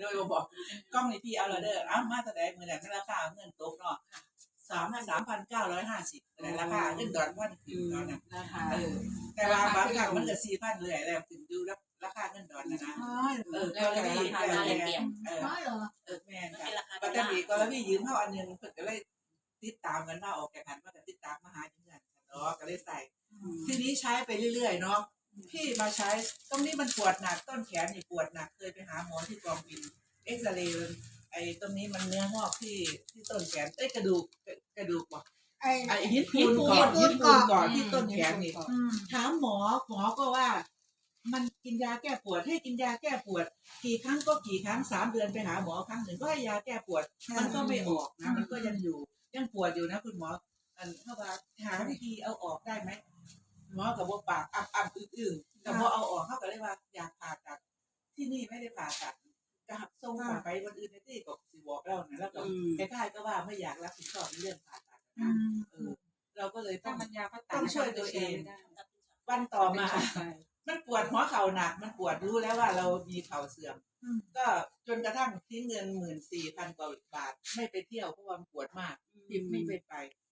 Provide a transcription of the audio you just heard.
โดยบอกกล้องนี่พี่เอาละเด้อเอ้ามาแสดงมือนั้นราคาเงินตกเนาะสามพันสามพันเก้าร้อยห้าสิบแต่ราคาเงินดอนพันขึ้นเนาะนะนะคะเออแต่ว่าบางครั้งมันก็สี่พันเลยแล้วถึงดูราคาเงินดอนนะนะเออแล้วแต่ราคาเออได้เปรียบเออน้อยเหรอเออแม่นมันค่ะเป็นราคาปัตตานีก็พี่ยืมเขาอันหนึงเพิ่นก็เลยติดตามกันมาออกจากกันว่าก็ติดตามมาหาจังซั่นเนาะก็เลยใส่ทีนี้ใช้ไปเรื่อยๆเนาะ พี่มาใช้ตรงนี้มันปวดหนักต้นแขนนี่ปวดหนักเคยไปหาหมอที่กองบินเอ็กซเรย์ไอ้ตรงนี้มันเนื้องอกที่ที่ต้นแขนเอ้ยกระดูกกระดูกว่ะไอ้ไอ้ฮิตปูนก่อนฮิฮิตตปูปูนนก่ก่ออนนที่ต้นแขนนี่อืมถามหมอหมอก็ว่า มันกินยาแก้ปวดให้กินยาแก้ปวด กี่ครั้งก็กี่ครั้งสามเดือนไปหาหมอครั้งหนึ่งก็ให้ยาแก้ปวด มันก็ไม่ออกนะมันก็ยังอยู่ยังปวดอยู่นะ คุณหมออันเข้ามาหาวิธีเอาออกได้ไหมห มอกับว่าปากอับอับอึ้งๆแต่พอเอาออกเขาก็เลยว่าอยากผ่าตัดที่นี่ไม่ได้ผ่าตัดก็หักส่งผ่าไปวันอื่นในที่ก็สิบอกเรานะแล้วก็อืมคล้ายๆก็ว่าไม่อยากรับผิดชอบในเรื่องผ่าตัดอืนะมเออ เราก็เลยต้ถ้าองมันยาก็ตัดต้องช่วยตัวเองไม่ได้วันต่อมา มันปวดหัวเข่าหนัก มันปวดรู้แล้วว่าเรามีเข่าเสื่อมอืมก็จนกระทั่งทิ้งเงินหมื่นสี่พันกว่าบาท ไม่ไปเที่ยวเพราะว่ามันปวดมากอืมพิมไม่ไปไป